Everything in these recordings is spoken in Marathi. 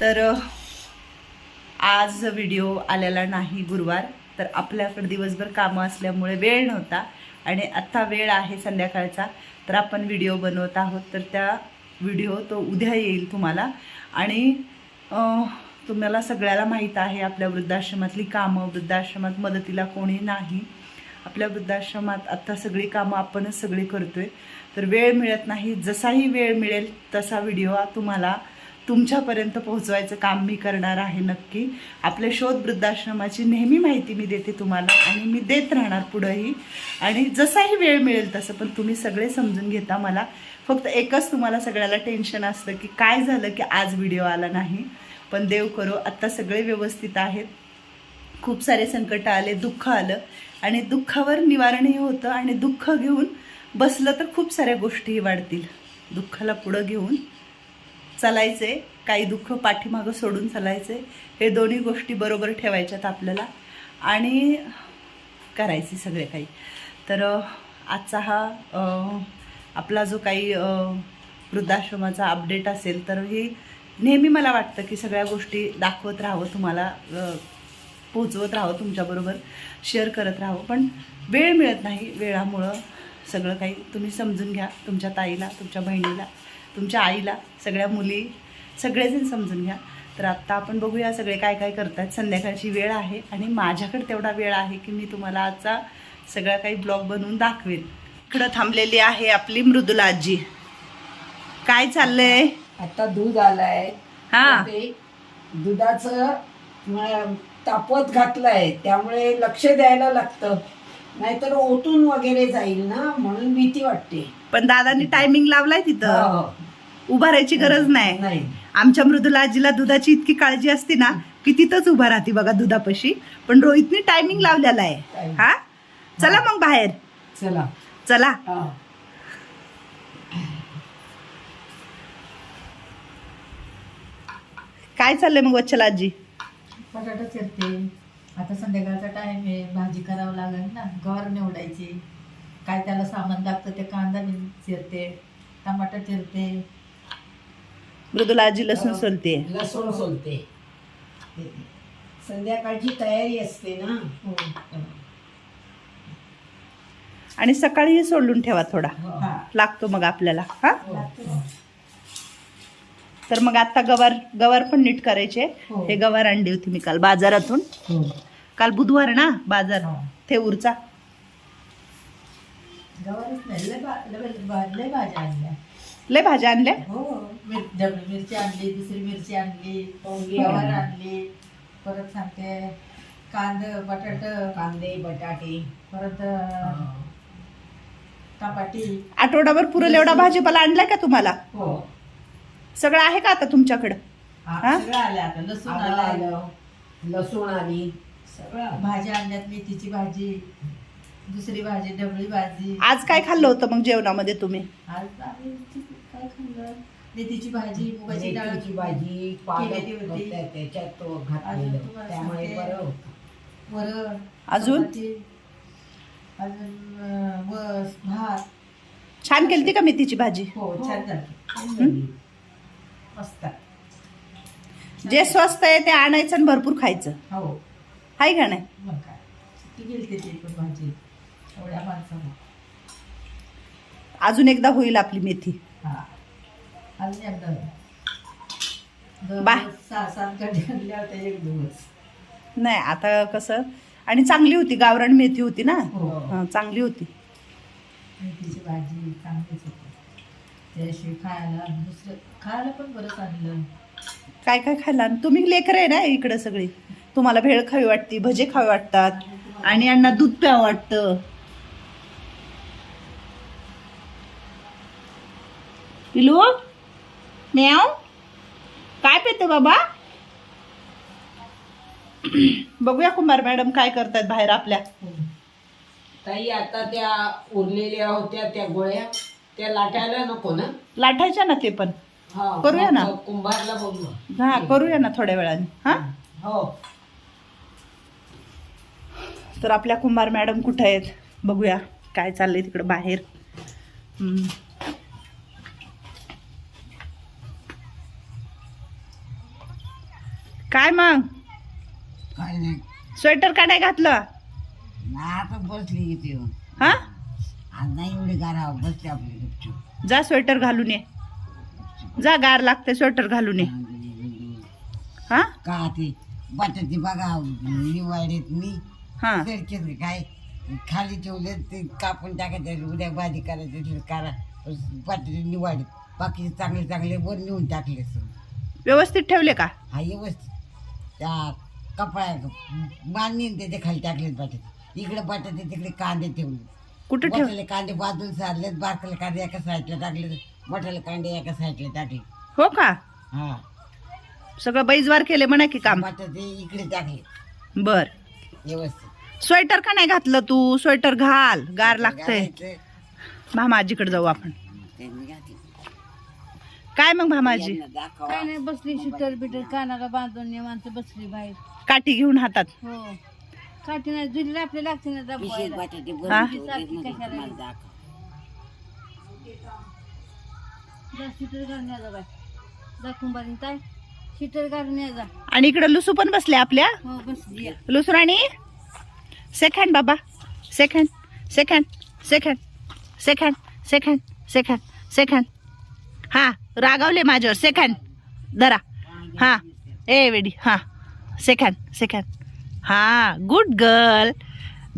तर आज व्हिडिओ आलेला नाही गुरुवार तर आपल्याकडे दिवसभर कामं असल्यामुळे वेळ नव्हता आणि आत्ता वेळ आहे संध्याकाळचा तर आपण व्हिडिओ बनवत आहोत. तर त्या व्हिडिओ तो उद्या येईल तुम्हाला. आणि तुम्हाला सगळ्याला माहीत आहे आपल्या वृद्धाश्रमातली कामं वृद्धाश्रमात मदतीला कोणी नाही. आपल्या वृद्धाश्रमात आत्ता सगळी कामं आपणच सगळी करतोय. तर वेळ मिळत नाही. जसाही वेळ मिळेल तसा व्हिडिओ तुम्हाला तुमच्यापर्यंत पोहोचवायचं काम मी करणार आहे नक्की. आपल्या शोध वृद्धाश्रमाची नेहमी माहिती मी देते तुम्हाला आणि मी देत राहणार पुढंही. आणि जसाही वेळ मिळेल तसं पण तुम्ही सगळे समजून घेता मला. फक्त एकच तुम्हाला सगळ्याला टेन्शन असतं की काय झालं की आज व्हिडिओ आला नाही. पण देव करो आत्ता सगळे व्यवस्थित आहेत. खूप सारे संकट आले दुःख आलं. आणि दुःखावर निवारणही होतं आणि दुःख घेऊन बसलं तर खूप साऱ्या गोष्टीही वाढतील. दुःखाला पुढं घेऊन चालायचे काही दुःख पाठीमागं सोडून चालायचे हे दोन्ही गोष्टी बरोबर ठेवायच्यात आपल्याला आणि करायचे सगळे काही. तर आजचा हा आपला जो काही वृद्धाश्रमाचा अपडेट असेल तर ही नेहमी मला वाटतं की सगळ्या गोष्टी दाखवत राहावं तुम्हाला पोचवत राहावं तुमच्याबरोबर शेअर करत राहावं. पण वेळ मिळत नाही वेळामुळं सगळं काही तुम्ही समजून घ्या तुमच्या ताईला तुमच्या बहिणीला. तुमच्या आईला सगळ्या मुली सगळेजण समजून घ्या. तर आत्ता आपण बघूया सगळे काय काय करतात संध्याकाळची वेळ आहे आणि माझ्याकडे तेवढा वेळ आहे की मी तुम्हाला आजचा सगळा काही ब्लॉग बनवून दाखवेन. इकडं थांबलेली आहे आपली मृदुला आजी. काय चाललंय? आता दूध आलाय. हा. दुधाचं म, तापवत घातलंय. त्यामुळे लक्ष द्यायला लागतं. नाहीतर ओतून वगैरे जाईल ना म्हणून भीती वाटते. पण दादानी टायमिंग लावलाय तिथं. हो. उभा राहायची गरज नाही. नाही. आमच्या मृदुला आजीला दुधाची इतकी काळजी असते ना की तिथंच उभा राहते बघा दुधापाशी. पण रोहितने टायमिंग लावलेला आहे. हा? चला मग बाहेर. चला. चला. हा. काय चाललंय मग वच्छला आजी? बटाटा चिरते आता संध्याकाळचा टाइम आहे भाजी करावं लागेल ना. गवार निवडायची. काय त्याला सामान लागतं ते कांदा बी चिरते टमाटर चिरते. मृदुला आजी लसूण सोलते. लसूण सोलते. संध्याकाळची तयारी असते ना. हो. आणि सकाळी सोडून ठेवा थोडा. हा. लागतो मग आपल्याला. हा? हो. तर मग आता गवार गवार पण नीट करायचे. हो. हे गवार आणली होती मी काल बाजारातून. हो. काल बुधवार ना बाजार? हा. गवारच नाही लय भाज्या आणल्या. हो मिरची आणली दुसरी मिरची आणली गवार परत सांगते कांद बटाट कांदे बटाटे. परत टमाटी आठवडाभर पुरेल एवढा भाजीपाला आणलाय का तुम्हाला? हो. सगळं आहे का आता तुमच्याकडं? हा? सगळं आलं आता. लसूण आलं आलं. आलं. लसूण आली. सगळं आलं. भाज्या आणल्यात मेथीची भाजी दुसरी भाजी डबळी भाजी. आज काय खाल्लं होतं मग जेवणामध्ये तुम्ही? आज आम्ही काय खाल्लं? मेथीची भाजी मुगाची डाळ मेथीची भाजी पालक केलेली होती. होत्या त्याच्यात तो अजून तुम्हाला त्यामुळे सांगते. बरं होतं. वरण अजून? चपाती, अजून अं, भात. छान केलती का मेथीची भाजी? हो छान झाली. छान मस्त जे स्वस्त आहे ते आणायचं आणि भरपूर खायचं. हो. आहे का नाही? मग काय? ती गेलते ती पण भाजी? एवढ्या माणसाला अजून एकदा होईल आपली मेथी. हा. अजून एकदा दोन बाय. दिवस, सहा सात गाडी आणल्या होत्या एक दिवस. नाही आता कसं? आणि चांगली होती गावरान मेथी होती ना? हो. हं, चांगली होती. मेथीची भाजी चांगलीच होती. त्याशिवाय खायला दुसरं खायला पण बरंच आणलं काय काय खायला तुम्ही लेकर आहे ना इकडं सगळी? तुम्हाला भेळ खावी वाटती भजे खावी वाटतात आणि यांना दूध प्यावं वाटतं. पिलू म्याव काय पेते बाबा? बघूया कुंभार मॅडम काय करतात बाहेर आपल्या. ताई आता त्या उरलेल्या होत्या त्या गोळ्या. त्या लाटायला नको ना? लाटायच्या ना ते पण. करूया ना. कुंभारला हा करूया ना थोड्या वेळाने हा? हो. तर आपल्या कुंभार मॅडम कुठं आहेत? बघूया काय चाललंय तिकडं बाहेर. काय मग? काय नाही. स्वेटर का नाही घातलं? आता बसली इथे येऊन. हा? आज नाही एवढी गारा बसली आपली जा स्वेटर घालून ये. जा गार लागते स्वेटर घालून ये. हा? का ते? बटाटे बघा निवाडेत मी. हा. सरकेच काय? खाली ठेवले ते कापून टाकायचे उद्या भाजी करायची करा. बटाटे निवाडे बाकीचे चांगले चांगले वर नेऊन टाकले. व्यवस्थित ठेवले का? हा व्यवस्थित. त्या कपाळ्या बांधणी त्याच्याखाली टाकलेत बटाटे. इकडे बटाटे तिकडे कांदे ठेवले. कुठं ठेव मोठ्याले कांदे बाजून सारलेत बारकाले कांदे एका साईडला टाकले मोठ्याले कांदे एका साईडला टाकले. हो का? हा. सगळं बैजवार केले म्हणा की काम? बटाटे इकडे टाकले. बर. व्यवस्थित. स्वेटर का नाही घातलं तू? स्वेटर घाल. गार लागतंय. घालायचं. भामाजीकडे जाऊ आपण. त्यांनी घातलं. काय मग भामाजी दाखवा. काय नाही बसली शिटर बिटर कानाला बांधून निवांत बसली बाहेर. काठी घेऊन हातात. हो. काठी नाही जुली आपली लागते ना विशेष दाबवायला बटाटे हा? भरून ठेवले म्हणजे तुम्हाला दाखवा. जा शिटर घालून या जा बाय. दाखवून बारीन काय शिटर घालून या जा. आणि इकडे लुसू पण बसले आपल्या. हो बसली या. लुसराणी सेकंड बाबा second second second second second second second हा रागावले माझ्यावर सेकंड दरा हा ए वेडी हा सेकंड सेकंड हा गुड गर्ल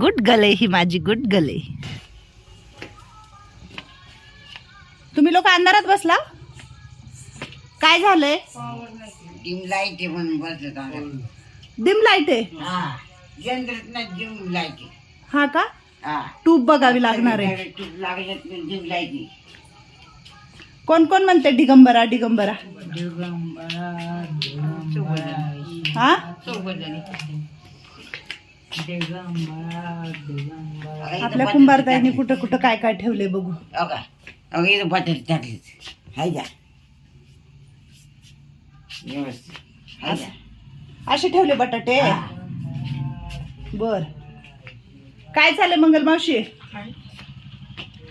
गुड आहे ही माझी गुड गर्ल तुम्ही लोक अंधारात बसला? काय झालंय? डिम लाइट आहे म्हणून बसत आम्ही. डिम लाइट आहे? हा. जनरेट डिम लाइट आहे. हा का? हा. ट्यूब बघावी लागणार आहे. ट्यूब लागल्यात ना डिम लाइट आहे. कोण कोण म्हणते दिगंबरा दिगंबरा? हा? अगं इथं आपल्या कुंभारताईने. कुठं कुठं काय काय ठेवले बघू. अगं बटाटे टाकलेत. हाय का व्यवस्थित. हाय का असे ठेवले बटाटे? बर. काय झालं मंगल मावशी?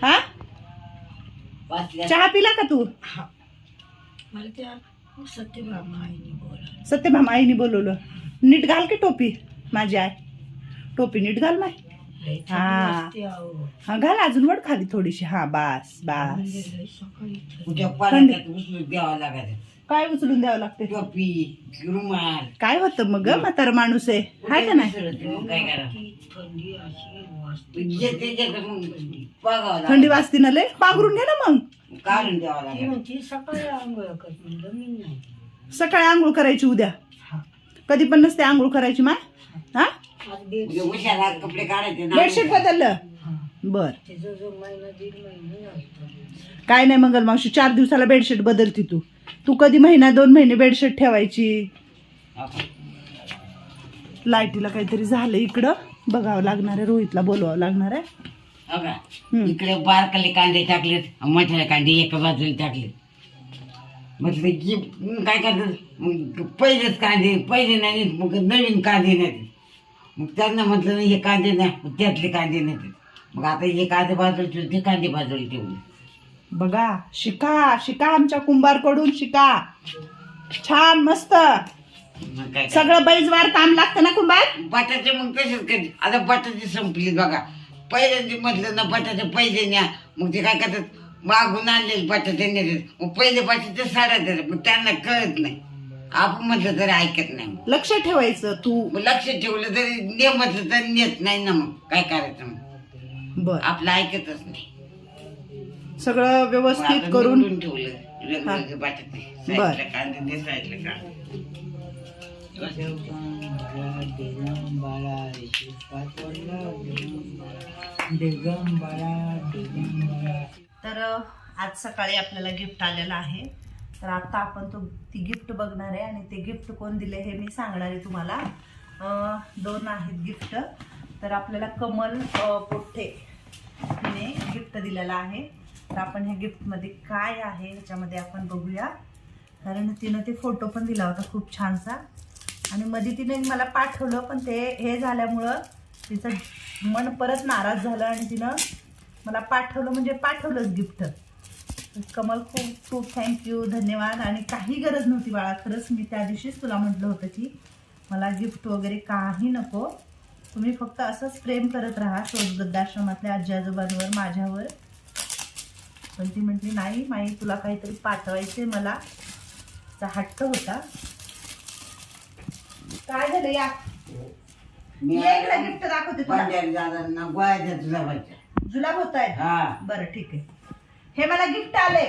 हा? चहा पिला का तू? सत्यभामा आईने बोलवलं. नीट घाल की टोपी माझी आय टोपी नीट घाल माय. हा. हा घाल अजून वड खाली थोडीशी. हा बास बास. उद्या पाण्यात उचलून द्यावं लागायचं काय उचलून द्यावं लागते? टोपी रुमाल. काय होतं मग ग म्हातारा माणूस आहे? हाय का नाही? मग काय करा? जे ते जे तर मग बघावं लागेल. थंडी वाजते ना लय? पांघरून घे ना मग. काढून द्यावं लागेल. सकाळी आंघोळ करायची उद्या? कधी पण नसते आंघोळ करायची माय? हा? उद्या उशाला कपडे काढायचे ना. बेडशीट बदललं बर. काय नाही मंगल मावशी चार दिवसाला बेडशीट बदलती तू. तू कधी महिना दोन महिने बेडशीट ठेवायची? लाईटीला काहीतरी झालं इकडं. बघावं लागणार आहे रोहितला बोलवावं लागणार आहे. हो का? हम्म. इकडे बारकाले कांदे टाकलेत मोठ्याले कांदे एका बाजूला टाकले मग ते जी मग काय करतात मग पहिलेच कांदे पहिले नाही मग नवीन कांदे नाही. मग त्यांना म्हटलं नाही हे कांदे नाही मग त्यातले कांदे नाही मग आता हे कांदे बाजूला ठेवले ते कांदे बाजूला ठेवले बघा शिका शिका आमच्या कुंभारकडून शिका. छान मस्त. मग काय करायचं? सगळं बैजवार काम लागतं ना कुंभार? बटाटे मग तसेच कधी आता बटाटे संपले बघा. पहिल्यांदा म्हटलं ना बटाटे पहिले न्या. मग ते काय करतात? मागून आणलेले बटाटे नेतात. मग पहिले बटाटे साड्या देतात. मग त्यांना कळत नाही. आपण म्हटलं तरी ऐकत नाही. मग. लक्ष ठेवायचं तू. मग लक्ष ठेवलं तरी ने म्हटलं तरी नेत नाही ना मग. काय करायचं मग? बर. आपलं ऐकतच नाही. सगळं मग व्यवस्थित करून निवडून ठेवलं. वेगवेगळे बटाटे बर. साईडला कांदे ते साईडला कांदे तर आज सकाळी आपल्याला गिफ्ट आलेलं आहे. तर आता आपण तो ती गिफ्ट बघणार आहे आणि ते गिफ्ट कोण दिले हे मी सांगणार आहे तुम्हाला. दोन आहेत गिफ्ट तर आपल्याला कमल पोठे हिने गिफ्ट दिलेला आहे. तर आपण ह्या गिफ्टमध्ये काय आहे ह्याच्यामध्ये आपण बघूया. कारण तिनं ते फोटो पण दिला होता खूप छानसा. आणि मध्ये तिने मला पाठवलं पण ते हे झाल्यामुळं तिचं मन परत नाराज झालं आणि तिनं मला पाठवलं म्हणजे पाठवलंच गिफ्ट कमल खूप खूप थँक्यू धन्यवाद. आणि काही गरज नव्हती बाळा खरंच मी त्या दिवशीच तुला म्हटलं होतं की मला गिफ्ट वगैरे काही नको. तुम्ही फक्त असंच प्रेम करत राहा शोध वृद्धाश्रमातल्या आजी आजोबांवर माझ्यावर. पण ती म्हटली नाही माई तुला काहीतरी पाठवायचे मला. चा हट्ट होता. काय झालं या? मी ये इकडे गिफ्ट दाखवते तुला. पंजाब दादांना जुलाब होत आहेत हा. बरं ठीक आहे. हे मला गिफ्ट आले.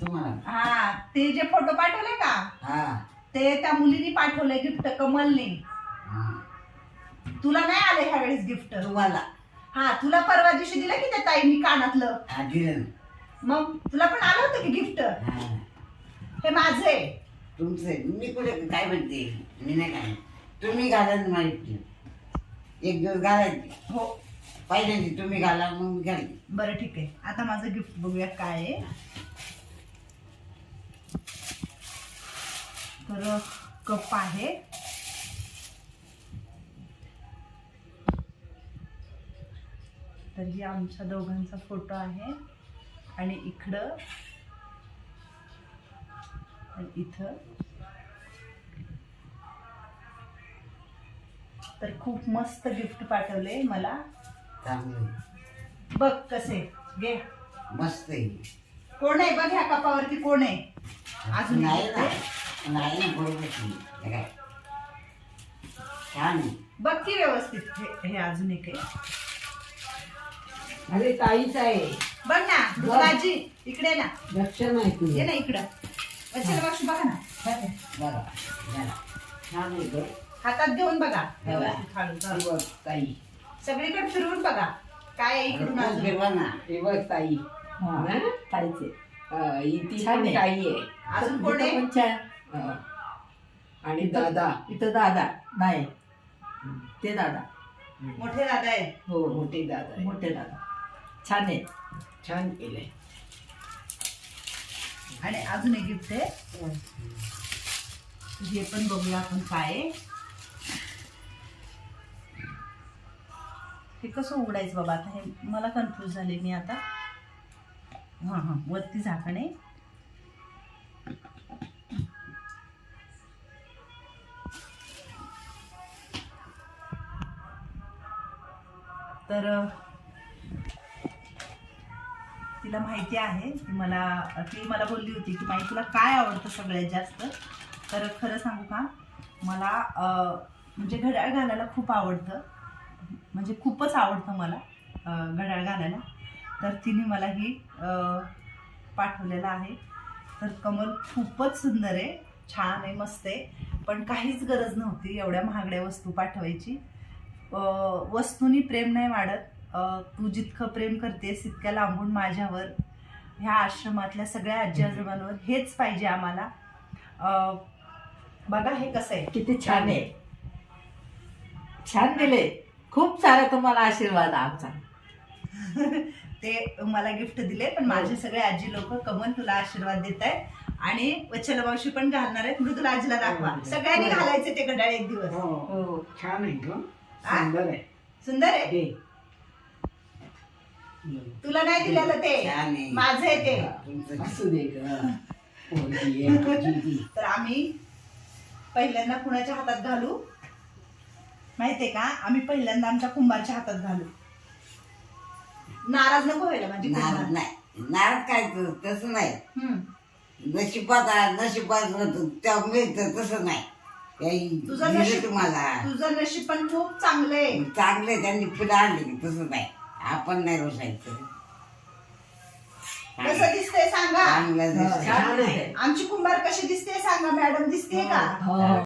तुम्हाला? हा ते जे फोटो पाठवले का? हा. ते त्या मुलीने पाठवले गिफ्ट कमलने. हा. तुला नाही आले ह्या वेळेस गिफ्ट तुम्हाला. हा तुला परवा दिवशी दिलं की त्या ताईंनी कानातलं? हा दिलं. मग तुला पण आलं होतं की गिफ्ट हा. हे माझं. आहे तुमचे. मी कुठे काय म्हणते? मी नाही काय तुम्ही घाला ना माहिती एक दिवस घालायचे. हो. पहिल्यांदा तुम्ही घाला मग मी बरं ठीक आहे. आता माझं गिफ्ट बघूया काय आहे. तर कप आहे. तर ही आमच्या दोघांचा फोटो आहे. आणि इकडं. इथं. तर खूप मस्त गिफ्ट पाठवले मला. चांगलं बघ कसे घे. मस्त आहे. कोण आहे? बघ ह्या कपावरती कोण आहे. अजून नाही ना. आहे. नाही ना बरोबर. हे काय छान आहे. बघ की व्यवस्थित. हे हे अजून एक आहे. अरे ताईच आहे. बघ ना दुधाजी इकडे ना. लक्ष नाही ये ना इकडं. वचन बघ बघा ना. बघा. छान आहे गं. हातात घेऊन बघा. व्यवस्थित हळू, हळू. ताई. सगळीकडे फिरवून बघा. काय आहे इकडून खूप अजून? फिरवा ना हे बघ ताई. हा, ताईचे अं, इथे छान पण आहे. ताई आहे. अजून कोण आहे? इथं पण छान. आणि दादा. इथं दादा. नाही. ते दादा. मोठे दादा आहेत हो. मोठे दादा आहे. मोठे दादा. छान आहे. छान केलंय. आणि अजून एक गिफ्ट आहे. हे पण बघूया आपण काय आहे. हे कसं उघडायचं बाबा? आता हे मला कन्फ्यूज झाले मी आता. हां हां वरती झाकण आहे. तर तिला माहिती आहे ती मला ती मला बोलली होती की माहिती तुला काय आवडतं सगळ्यात जास्त? तर खरं सांगू का? मला म्हणजे घड्याळ घालायला खूप आवडतं. म्हणजे खूपच आवडतं मला घड्याळ घालायला. तर तिने मला ही पाठवलेलं आहे. तर कमल खूपच सुंदर आहे छान आहे मस्त आहे. पण काहीच गरज नव्हती एवढ्या महागड्या वस्तू पाठवायची. वस्तूनी प्रेम नाही वाढत. तू जितकं प्रेम करतेस तितक्या लांबून माझ्यावर ह्या आश्रमातल्या सगळ्या आजी आजोबांवर हेच पाहिजे आम्हाला. बघा हे कसं आहे. किती छान आहे. छान दिले खूप सारा तुम्हाला आशीर्वाद आमचा. ते मला गिफ्ट दिले पण माझे सगळे आजी लोक कमल तुला आशीर्वाद देत आहेत आणि वच्छला मावशी पण घालणार आहेत मृदुला आजीला दाखवा. सगळ्यांनी घालायचे ते घड्याळ एक दिवस. हो. छान आहे ग? सुंदर आहे. सुंदर आहे? दे. तुला नाही दिलेलं ते? माझं आहे असू दे ती. तर आम्ही पहिल्यांदा कुणाच्या हातात घालू? माहितीये का? आम्ही पहिल्यांदा आमच्या कुंभारच्या हातात घालू. नाराज नको व्हायला माझी नारद कुंभार. नाही. नारद काय त- तसं नाही. हम्म. नशिबात आहे, नशिबात त्या मिळतं तसं नाही. काही तुझं दिलं नशीब तुम्हाला. तुझं नशीब पण खूप चांगलं आहे. चांगले त्यांनी पुढे आणले की तसं नाही. आपण नाही रोसायचं. कसं दिसतंय सांगा? चांगलं दिसतं. छान आहे आमची कुंभार कशी दिसते सांगा? मॅडम दिसते का? हो.